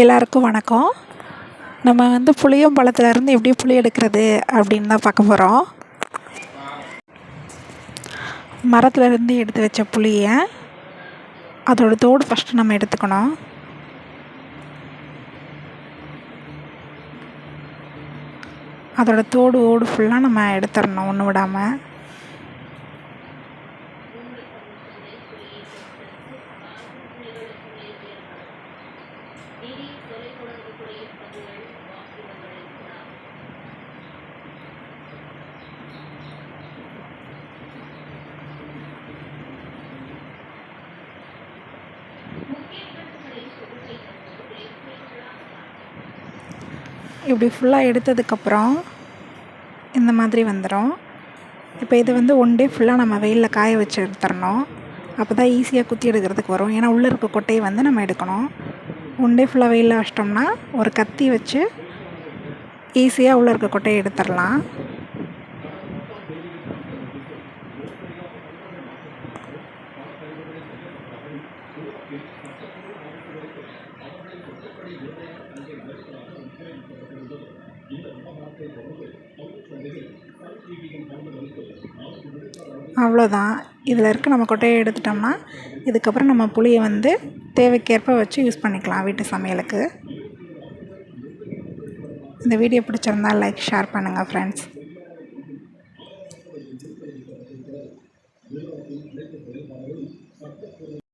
எல்லாருக்கும் வணக்கம். நம்ம வந்து புளியம்பழத்துலேருந்து எப்படி புளி எடுக்கிறது அப்படின்னு தான் பார்க்க போகிறோம் மரத்துலேருந்து எடுத்து வச்ச புளியை அதோட தோடு ஃபஸ்ட்டு நம்ம எடுத்துக்கணும். அதோட தோடு ஓடு ஃபுல்லாக நம்ம எடுத்துடணும் ஒன்று விடாமல் இப்படி ஃபுல்லாக எடுத்ததுக்கப்புறம் இந்த மாதிரி வந்துடும் இப்போ இது வந்து ஒன் டே ஃபுல்லாக நம்ம வெயிலில் காய வச்சு எடுத்துடணும் அப்போ தான் ஈஸியாக குத்தி எடுக்கிறதுக்கு வரும். ஏன்னா உள்ளே இருக்க கொட்டையை வந்து நம்ம எடுக்கணும். ஒன் டே ஃபுல்லாக வெயிலில் வச்சிட்டோம்னா ஒரு கத்தி வச்சு ஈஸியாக உள்ளே இருக்க கொட்டையை எடுத்துடலாம் அவ்வளோதான். இதில் இருக்க நம்ம கொட்டையை எடுத்துட்டோம்னா இதுக்கப்புறம் நம்ம புளியை வந்து தேவைக்கேற்ப வச்சு யூஸ் பண்ணிக்கலாம் வீட்டு சமையலுக்கு. இந்த வீடியோ பிடிச்சிருந்தா லைக் ஷேர் பண்ணுங்கள் ஃப்ரெண்ட்ஸ்